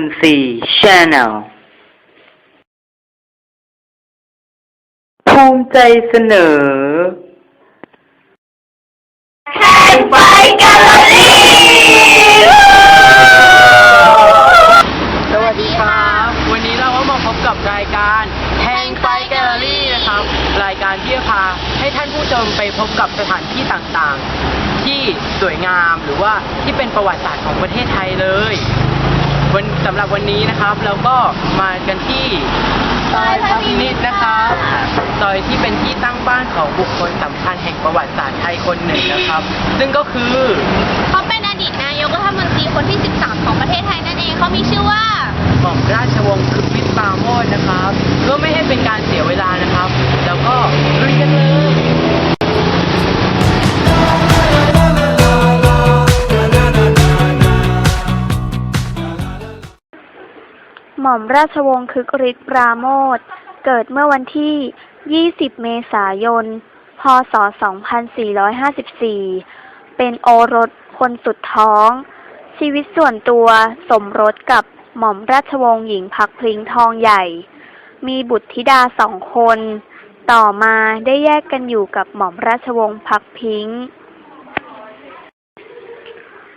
นทรีชแนลภูมิใจเสนอแข่งไฟแกลเลอรี่สวัสดีครับ วันนี้เราก็มาพบกับรายการแห่งไฟแกลเลอรี่นะครับ รายการที่จะพาให้ท่านผู้ชมไปพบกับสถานที่ต่างๆ ที่สวยงามหรือว่าที่เป็นประวัติศาสตร์ของประเทศไทยเลย วันสำหรับวันนี้นะครับเราก็มากันที่ซอยพระพินิจนะครับซอยที่เป็นที่ตั้งบ้านของบุคคลสำคัญแห่งประวัติศาสตร์ไทยคนหนึ่งนะครับ ซึ่งก็คือเขาเป็นอดีตนายกรัฐมนตรีคนที่ 13 ของประเทศไทยนั่นเองเขามีชื่อว่าหม่อมราชวงศ์คึกฤทธิ์ปราโมชนะครับเพื่อไม่ให้เป็นการเสียเวลานะครับ แล้วก็ลุยกันเลย อมราชวงศ์คึกฤทธิ์ปราโมทเกิดเมื่อวันที่ 20 เมษายน พ.ศ.2454 เป็นโอรสคนสุดท้อง ชีวิตส่วนตัวสมรสกับหม่อมราชวงศ์หญิงพักพลิงทองใหญ่ มีบุตรธิดาสองคน ต่อมาได้แยกกันอยู่กับหม่อมราชวงศ์พักพิง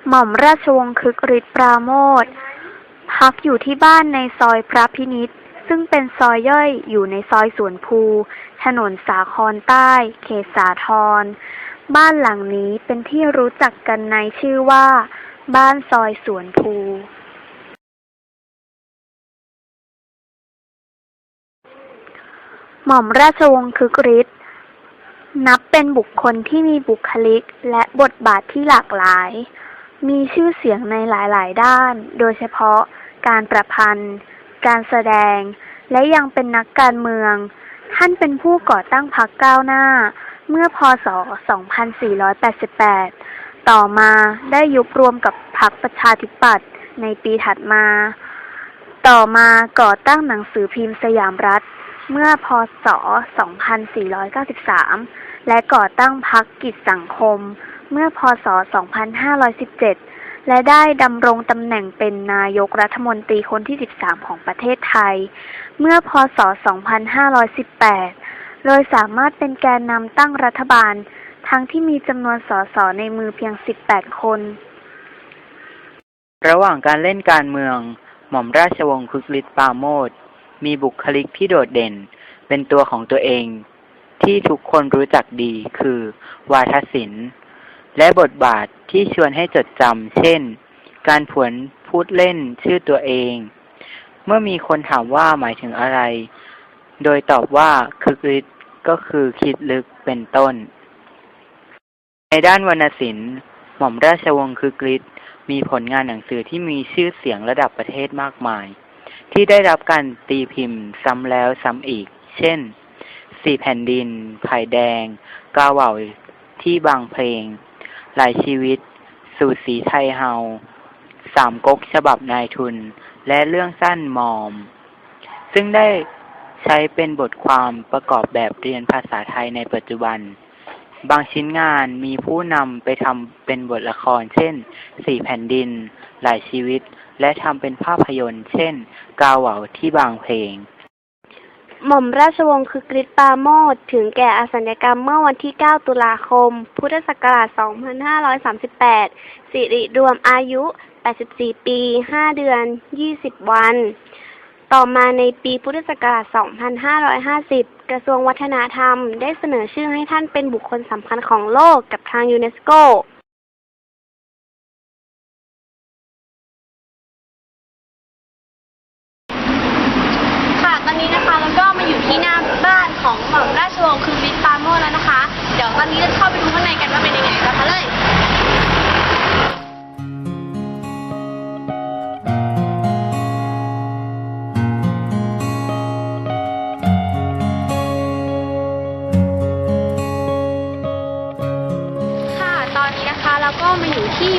หม่อมราชวงศ์คึกฤทธิ์ปราโมท พักอยู่ที่บ้านในซอยพระพินิษซึ่งเป็นซอยย่อยอยู่ในซอยสวนภู ถนนสาครใต้ เขตสาทร บ้านหลังนี้เป็นที่รู้จักกันในชื่อว่า บ้านซอยสวนภูหม่อมราชวงศ์คึกฤทธิ์นับเป็นบุคคลที่มีบุคลิกและบทบาทที่หลากหลาย มีชื่อเสียงในหลาย ๆ ด้าน โดยเฉพาะการประพันธ์ การแสดง และยังเป็นนักการเมือง ท่านเป็นผู้ก่อตั้งพรรคก้าวหน้า เมื่อพศ 2488 ต่อมาได้ยุบรวมกับพรรคประชาธิปัตย์ในปีถัดมา ต่อมาก่อตั้งหนังสือพิมพ์สยามรัฐ เมื่อพศ 2493 และก่อตั้งพรรคกิจสังคม เมื่อพศ 2517 และได้ดำรงตำแหน่งเป็นนายกรัฐมนตรีคนที่ 13 ของประเทศไทย เมื่อพศ 2518 โดยสามารถเป็นแกนนำตั้งรัฐบาล ทั้งที่มีจำนวนสสในมือเพียง 18 คน ระหว่างการเล่นการเมือง หม่อมราชวงศ์คึกฤทธิ์ปาโมทมีบุคลิกที่โดดเด่น เป็นตัวของตัวเองที่ทุกคนรู้จักดีคือ วาทศิลป์ และบทบาทที่ชวนให้จดจำ เช่น การผวนพูดเล่นชื่อตัวเอง เมื่อมีคนถามว่าหมายถึงอะไร โดยตอบว่าคึกฤทธิ์ก็คือคิดลึกเป็นต้น ในด้านวรรณศิลป์ หม่อมราชวงศ์คึกฤทธิ์มีผลงานหนังสือที่มีชื่อเสียงระดับประเทศมากมาย ที่ได้รับการตีพิมพ์ซ้ำแล้วซ้ำอีก เช่น สี่แผ่นดิน ไผ่แดง กาเหว่าที่บางเพลง หลายชีวิต สู่สีไทยเฮา สามก๊กฉบับนายทุน และเรื่องสั้นมอม ซึ่งได้ใช้เป็นบทความประกอบแบบเรียนภาษาไทยในปัจจุบัน บางชิ้นงานมีผู้นำไปทำเป็นบทละคร เช่น สี่แผ่นดิน หลายชีวิต และทำเป็นภาพยนตร์ เช่น กาเหวาที่บางเพลง หม่อมราชวงศ์คึกฤทธิ์ปราโมทถึงแก่อสัญกรรมเมื่อวันที่ 9 ตุลาคม พุทธศักราช 2538 สิริรวมอายุ 84 ปี 5 เดือน 20 วัน ต่อมาในปีพุทธศักราช 2550 กระทรวงวัฒนธรรมได้เสนอชื่อให้ท่านเป็นบุคคลสำคัญของโลกกับทางยูเนสโก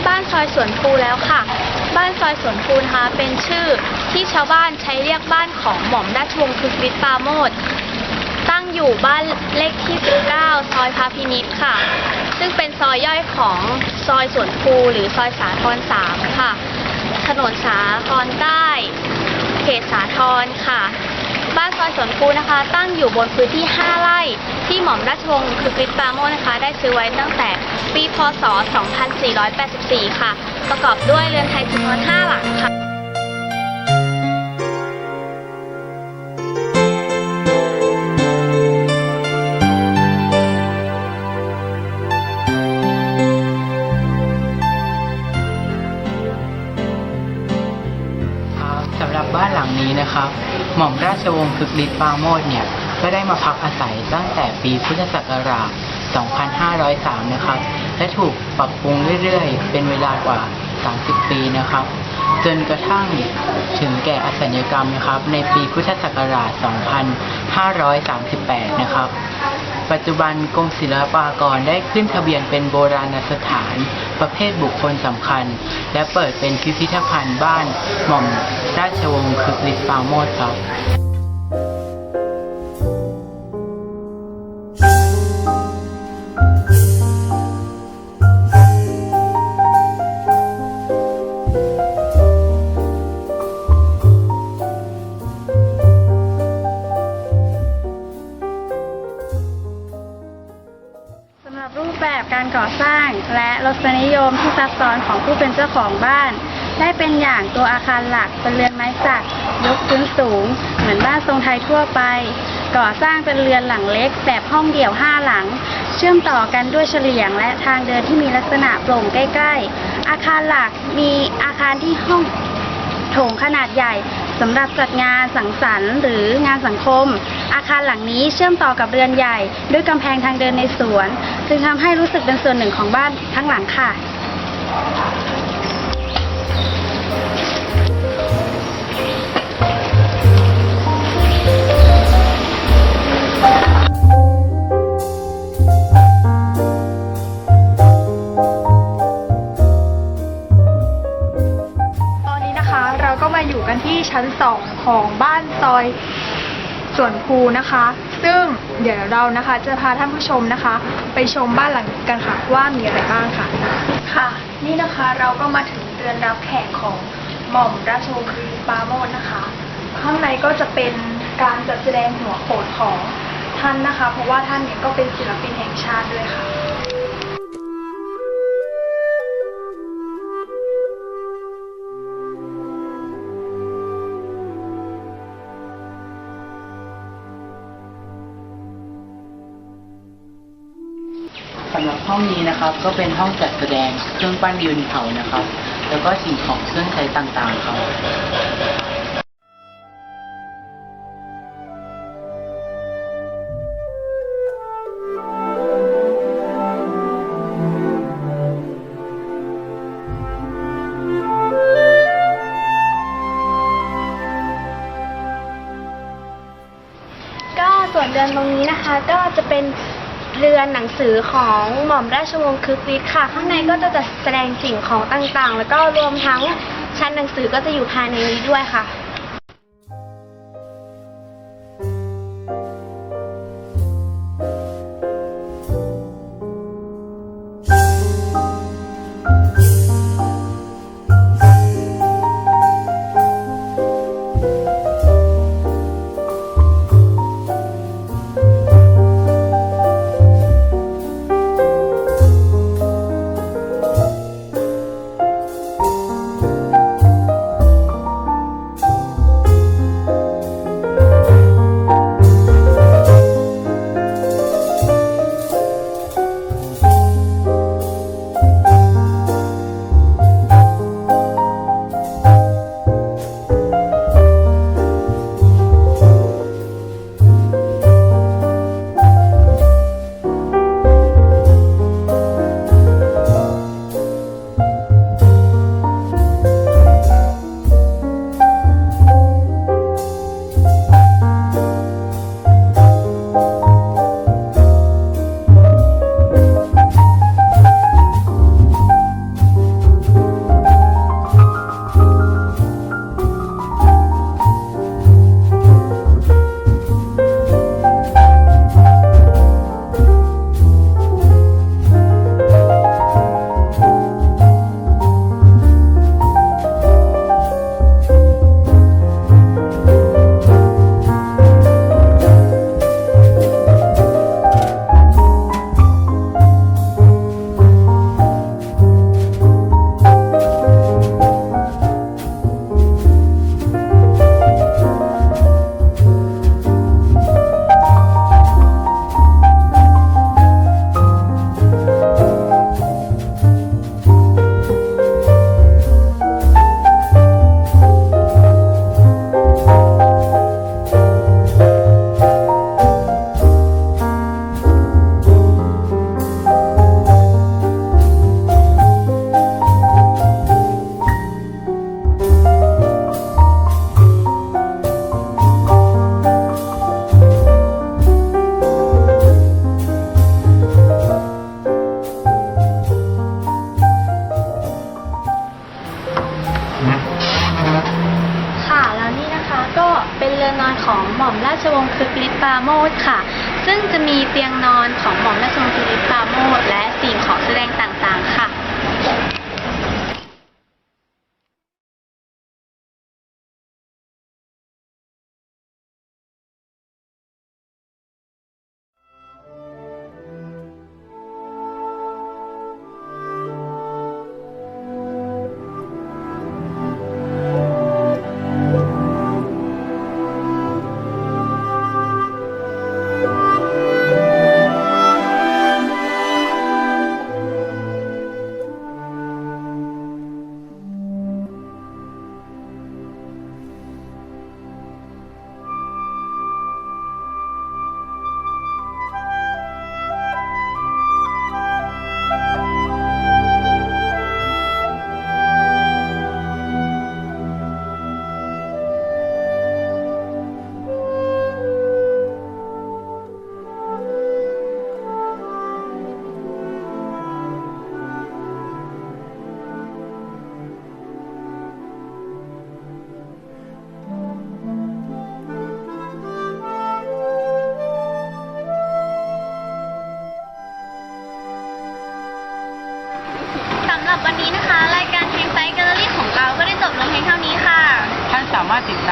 บ้านซอยสวนภูแล้วค่ะ บ้านซอยสวนภูนะคะเป็นชื่อที่ชาวบ้านใช้เรียกบ้านของหม่อมราชวงศ์คึกฤทธิ์ปราโมทตั้งอยู่บ้านเลขที่ 19 ซอยพระพินิษค่ะ ซึ่งเป็นซอยย่อยของซอยสวนภูหรือซอยสาทร3ค่ะ ถนนสาทรใต้เขตสาทรค่ะ บ้านซอยสวนภูนะคะ ตั้งอยู่บนพื้นที่ 5 ไร่ ที่หม่อมราชวงศ์คึกฤทธิ์ปราโมชนะคะ ได้ซื้อไว้ตั้งแต่ปีพศ 2484 ค่ะ ประกอบด้วยเรือนไทยจำนวน 5 หลังค่ะสำหรับบ้านหลังนี้นะครับ หม่อมราชวงศ์คึกฤทธิ์ปราโมชเนี่ย ก็ได้มาพักอาศัยตั้งแต่ปีพุทธศักราช 2503 นะครับ และถูกปรับปรุงเรื่อยๆ เป็นเวลากว่า 30 ปีนะครับ จนกระทั่งถึงแก่อสัญญกรรมนะครับ ในปีพุทธศักราช 2538 นะครับ ปัจจุบันกรมศิลปากรได้ขึ้นทะเบียนเป็นโบราณสถาน ประเภทบุคคลสำคัญ และเปิดเป็นพิพิธภัณฑ์บ้านหม่อมราชวงศ์คึกฤทธิ์ปาโมชครับ การก่อสร้าง และรสนิยมที่ซับซ้อนของผู้เป็นเจ้าของบ้าน ได้เป็นอย่างตัวอาคารหลักเป็นเรือนไม้สักยกพื้นสูง เหมือนบ้านทรงไทยทั่วไป ก่อสร้างเป็นเรือนหลังเล็ก แบบห้องเดี่ยวห้าหลัง เชื่อมต่อกันด้วยเฉลียงและทางเดินที่มีลักษณะโปร่งใกล้ ๆ อาคารหลักมีอาคารที่ห้องโถงขนาดใหญ่ สำหรับจัดงานสังสรรค์ หรืองานสังคม อาคารหลังนี้เชื่อมต่อกับเรือนใหญ่ ด้วยกำแพงทางเดินในสวน จึงทำให้รู้สึกเป็นส่วนหนึ่งของบ้านทั้งหลังค่ะ กันที่ชั้นสองของบ้านซอยสวนภูนะคะ ซึ่งเดี๋ยวเรานะคะ จะพาท่านผู้ชมนะคะ ไปชมบ้านหลังนี้กันค่ะว่ามีอะไรบ้างค่ะ ค่ะ นี่นะคะเราก็มาถึงเรือนรับแขกของหม่อมราชวงศ์คริสปราโมชนะคะ ข้างในก็จะเป็นการจัดแสดงหัวโขนของท่านนะคะ เพราะว่าท่านเนี่ยก็เป็นศิลปินแห่งชาติด้วยค่ะ นะครับ ก็เป็นห้องจัดแสดงเครื่องปั้นยืนเผานะครับ แล้วก็สิ่งของเครื่องใช้ต่างๆครับก็ส่วนเรือนตรงนี้นะคะ ก็จะเป็น เรือนหนังสือของหม่อมราชวงศ์คึกฤทธิ์ค่ะ ข้างในก็จะจัดแสดงสิ่งของต่างๆ แล้วก็รวมทั้งชั้นหนังสือก็จะอยู่ภายในนี้ด้วยค่ะ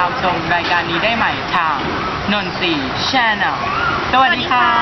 ามาราชมรายการนี้ได้ใหม่ทางนนทรีชแนลสวัสดีครั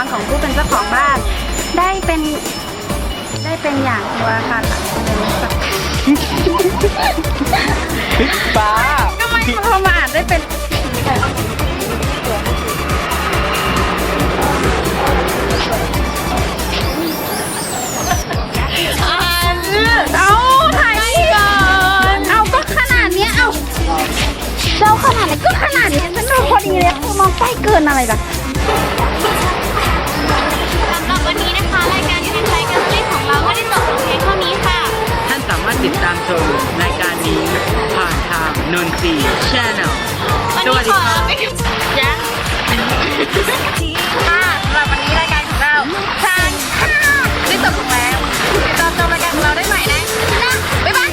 อนของผู้เป็นเจ้าของบ้าน ได้เป็นได้เป็นอย่างตัวอาคารหลังเลยค่ะป้าทำไมพอมาอ่านได้เป็นเอาถ่ายก่อนเอาก็ขนาดเนี้ยเอาเจ้าขนาดนี้ก็ขนาดนี้ฉันดูพอดีเลยมองใกล้เกินอะไรล่ะ นนทีชาแนลสวัสดีค่ะจ้าค่ะสำหรับวันนี้รายการของเราทานค่ะรีบกแล้วติดตารายการของเราได้ใหม่นะ บ๊ายบาย